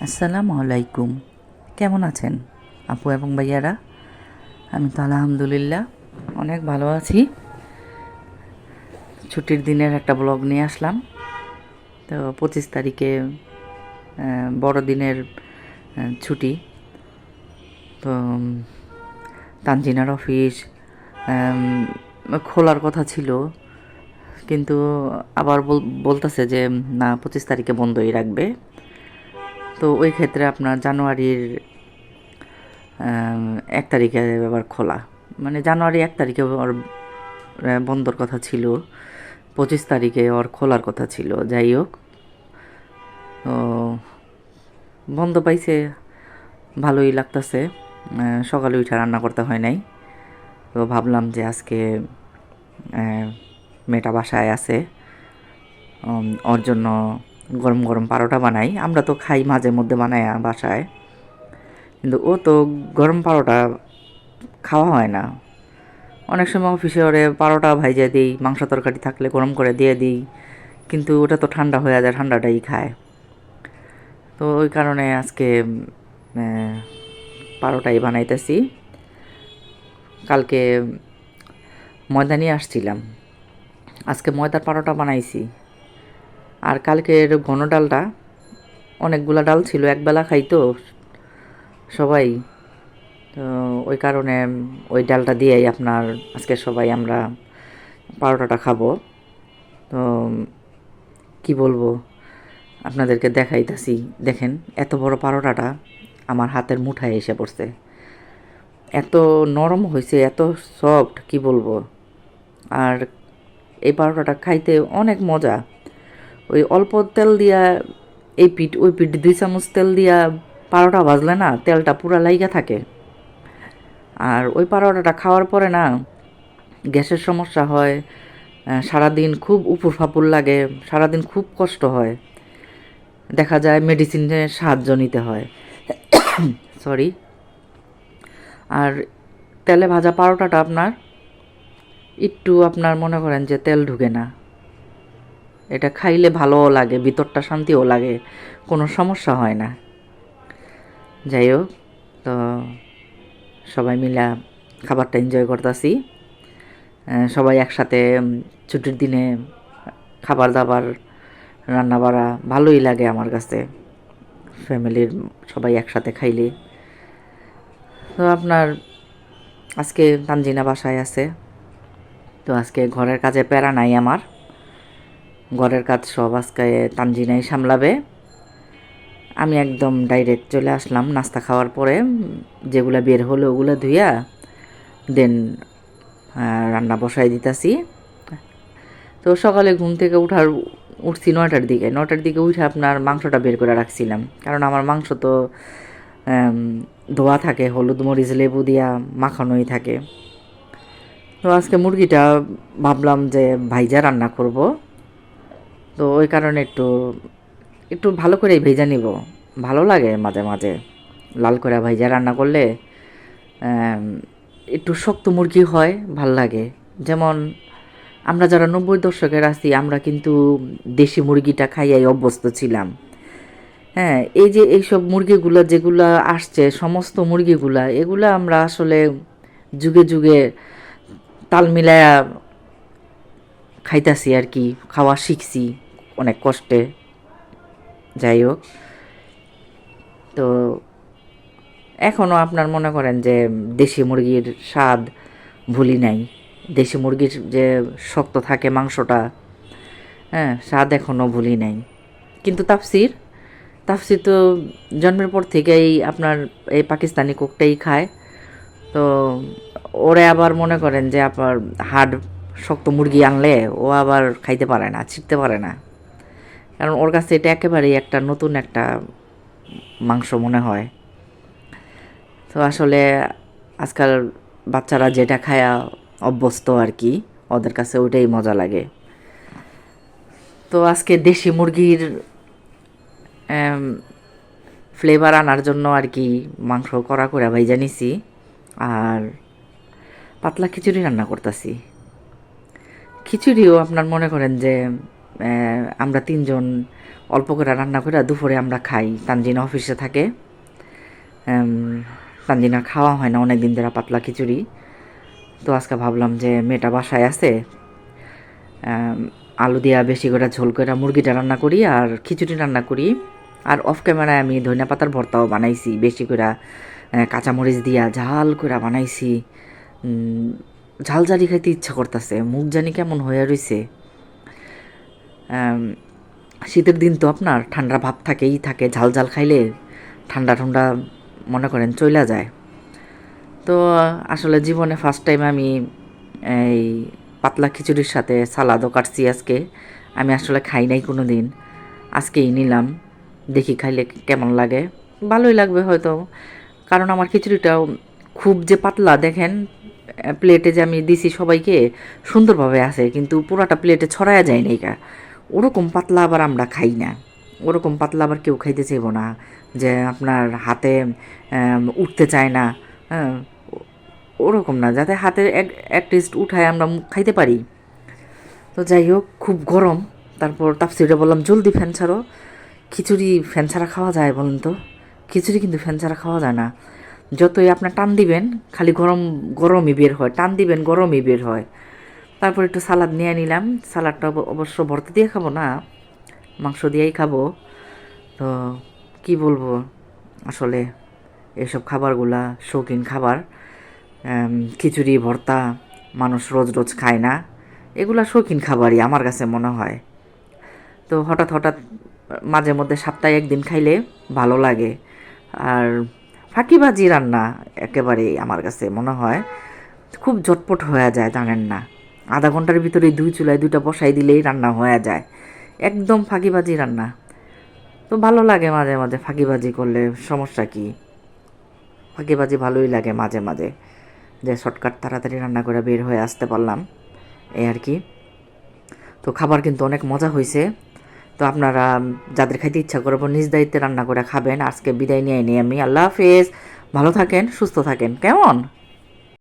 আসসালামু আলাইকুম। কেমন আছেন আপু এবং ভাইয়ারা? আমি তো আলহামদুলিল্লাহ অনেক ভালো আছি। ছুটির দিনের একটা ব্লগ নিয়ে আসলাম। তো পঁচিশ তারিখে বড়দিনের ছুটি। তো তানজিনার অফিস খোলার কথা ছিল। কিন্তু আবার বল- বলতেছে যে, না, পঁচিশ তারিখে বন্ধই রাখবে। তো ওই ক্ষেত্রে আপনার জানুয়ারির এক তারিখে আবার খোলা। মানে জানুয়ারি এক তারিখে ওর বন্ধর কথা ছিল, পঁচিশ তারিখে ওর খোলার কথা ছিল। যাই হোক, তো বন্ধ পাইছে, ভালোই লাগতেছে। সকালে উঠে রান্না করতে হয় নাই। তো ভাবলাম যে আজকে মেয়েটা বাসায় আছে। ওর জন্য গরম গরম পারোটা বানাই। আমরা তো খাই মাঝে মধ্যে বানাই বাসায়। কিন্তু ও তো গরম পারোটা খাওয়া হয় না। অনেক সময় অফিসে ওরে পারোটা ভাইজা দিই, মাংস তরকারি থাকলে গরম করে দিয়ে দিই। কিন্তু ওটা তো ঠান্ডা হয়ে যায়, ঠান্ডাটাই খায়। তো ওই কারণে আজকে পারোটাই বানাইতেছি। কালকে ময়দা নিয়ে আসছিলাম। আজকে ময়দার পারোটা বানাইছি। আর কালকের ঘন ডালটা, অনেকগুলা ডাল ছিল একবেলা খাইতো সবাই। তো ওই কারণে ওই ডালটা দিয়েই আপনার আজকে সবাই আমরা পারোটাটা খাব। তো কি বলব, আপনাদেরকে দেখাইতেছি। দেখেন, এত বড় পারোটাটা আমার হাতের মুঠায় এসে পড়ছে। এত নরম হয়েছে এত সফট কি বলব। আর এই পারোটাটা খাইতে অনেক মজা। ওই অল্প তেল দিয়া এই পিঠ, ওই পিঠ দুই চামচ তেল দিয়া পারোটা ভাজলে না তেলটা পুরা লাইগা থাকে। আর ওই পারোটাটা খাওয়ার পরে না গ্যাসের সমস্যা হয় সারাদিন খুব উপুর ফাপুর লাগে, সারাদিন খুব কষ্ট হয়। দেখা যায় মেডিসিনের সাহায্য নিতে হয়। সরি আর তেলে ভাজা পারোটাটা আপনার, একটু আপনার মনে করেন যে তেল ঢুকে না। এটা খাইলে ভালোও লাগে, ভিতরটা শান্তিও লাগে, কোনো সমস্যা হয় না। যাই হোক, তো সবাই মিলা খাবারটা এনজয় করতেছি। সবাই একসাথে ছুটির দিনে খাবার দাবার রান্না বাড়া ভালোই লাগে আমার কাছে। ফ্যামিলির সবাই একসাথে খাইলে। তো আপনার আজকে তানজিনা বাসায় আছে। তো আজকে ঘরের কাজে প্যারা নাই আমার। ঘরের কাজ সব আজকে তানজিনাই সামলাবে। আমি একদম ডাইরেক্ট চলে আসলাম নাস্তা খাওয়ার পরে, যেগুলা বের হলো ওগুলো ধুইয়া দেন রান্না বসাই দিতাছি। তো সকালে ঘুম থেকে উঠার, উঠছি নয়টার দিকে। নয়টার দিকে উঠে আপনার মাংসটা বের করে রাখছিলাম। কারণ আমার মাংস তো ধোয়া থাকে, হলুদ মরিচ, লেবু দিয়া মাখানোই থাকে। তো আজকে মুরগিটা ভাবলাম যে ভাইজা রান্না করব। তো ওই কারণে একটু একটু ভালো করেই ভেজা নিব। ভালো লাগে মাঝে মাঝে। লাল করে ভাইজা রান্না করলে একটু শক্ত মুরগি হয়, ভালো লাগে। যেমন আমরা যারা নব্বই দশকের আছি, আমরা কিন্তু দেশি মুরগিটা খাইয়াই অভ্যস্ত ছিলাম। হ্যাঁ এই যে এইসব মুরগিগুলো যেগুলা আসছে, সমস্ত মুরগিগুলা, এগুলা আমরা আসলে যুগে যুগে তাল মিলায়া খাইতাছি আর কি, খাওয়া শিখছি অনেক কষ্টে। যাই হোক তো এখনও আপনার মনে করেন যে দেশি মুরগির স্বাদ ভুলি নাই। দেশি মুরগির যে শক্ত থাকে মাংসটা হ্যাঁ স্বাদ এখনও ভুলি নাই। কিন্তু তাফসির তাফসির তো জন্মের পর থেকেই আপনার এই পাকিস্তানি কোকটাই খায়। তো ওরে আবার মনে করেন যে আপনার হাড় শক্ত মুরগি আনলে ও আবার খাইতে পারে না, ছিটতে পারে না। কারণ ওর কাছে এটা একেবারেই একটা নতুন একটা মাংস মনে হয়। তো আসলে আজকাল বাচ্চারা যেটা খায়া অভ্যস্ত আর কি, ওদের কাছে ওইটাই মজা লাগে। তো আজকে দেশি মুরগির ফ্লেভার আনার জন্য আর কি মাংস করা করে ভাইজা নিছি। আর পাতলা খিচুড়ি রান্না করতেছি। খিচুড়িও আপনার মনে করেন যে আমরা তিনজন অল্প করে রান্না করে দুপুরে আমরা খাই। তানজিনা অফিসে থাকে। উম, তানজিনার খাওয়া হয় না অনেক দিন ধরে পাতলা খিচুড়ি। তো আজকে ভাবলাম যে মেয়েটা বাসায় আছে। আলু দিয়া বেশি করে ঝোল করে মুরগিটা রান্না করি আর খিচুড়ি রান্না করি। আর অফ ক্যামেরায় আমি ধনিয়া পাতার ভর্তাও বানাইছি বেশি করে কাঁচামরিচ দিয়া ঝাল করে বানাইছি। উম, ঝাল ঝালি খাইতে ইচ্ছা করতেছে মুখ জানি কেমন হয়ে আম, শীতের দিন তো আপনার ঠান্ডা ভাব থাকেই থাকে ঝাল ঝাল খাইলে ঠান্ডা ঠান্ডা মনে করেন চইলা যায়। তো আসলে জীবনে ফার্স্ট টাইম আমি এই পাতলা খিচুড়ির সাথে সালাদও কাটছি আজকে। আমি আসলে খাই নাই কোনো দিন আজকেই নিলাম দেখি খাইলে কেমন লাগে। ভালোই লাগবে হয়তো কারণ আমার খিচুড়িটাও খুব যে পাতলা দেখেন প্লেটে যে আমি দিছি সবাইকে, সুন্দরভাবে আছে, কিন্তু পুরাটা প্লেটে ছড়ায়া যায় না এটা ওরকম পাতলা আবার আমরা খাই না। ওরকম পাতলা আবার কেউ খাইতে চাইব না, যে আপনার হাতে উঠতে চায় না হ্যাঁ ওরকম না, যাতে হাতে এক অ্যাটলিস্ট উঠায় আমরা খাইতে পারি। তো যাই হোক, খুব গরম। তারপর তাপসিরে বললাম, জলদি ফ্যান ছাড়ো। খিচুড়ি ফ্যান ছাড়া খাওয়া যায় বলুন তো? খিচুড়ি কিন্তু ফ্যান ছাড়া খাওয়া যায় না। যতই আপনার টান দিবেন, খালি গরম, গরমই বের হয়। টান দিবেন, গরমই বের হয়। তারপর একটু সালাদ নিয়ে নিলাম। সালাদটা অব- অবশ্য ভর্তা দিয়ে খাব না, মাংস দিয়েই খাব। তো কি বলব? আসলে এসব খাবারগুলা শৌখিন খাবার। খিচুড়ি, ভর্তা, মানুষ রোজ রোজ খায় না। এগুলা শৌখিন খাবারই আমার কাছে মনে হয়। তো হঠাৎ হঠাৎ, মাঝে মধ্যে সপ্তাহে একদিন খাইলে ভালো লাগে। আর ফাঁকিবাজি রান্না একেবারেই আমার কাছে মনে হয় খুব ঝটপট হয়ে যায়, জানেন না। আধা ঘণ্টার ভিতরে দুই চুলায় দুইটা বসাই দিলেই রান্না হয়ে যায়। একদম ফাঁকিবাজি রান্না। তো ভালো লাগে মাঝে মাঝে ফাঁকিবাজি করলে, সমস্যা কি? ফাঁকিবাজি ভালোই লাগে মাঝে মাঝে। যে শর্টকাট তাড়াতাড়ি রান্না করে বের হয়ে আসতে পারলাম, এই আর কি। তো খাবার কিন্তু অনেক মজা হয়েছে তো আপনারা যাদের খাইতে ইচ্ছা করব নিজ দায়িত্বে রান্না করে খাবেন। আজকে বিদায় নিয়ে নিই আমি। আল্লাহ হাফেজ। ভালো থাকেন, সুস্থ থাকেন। কেমন?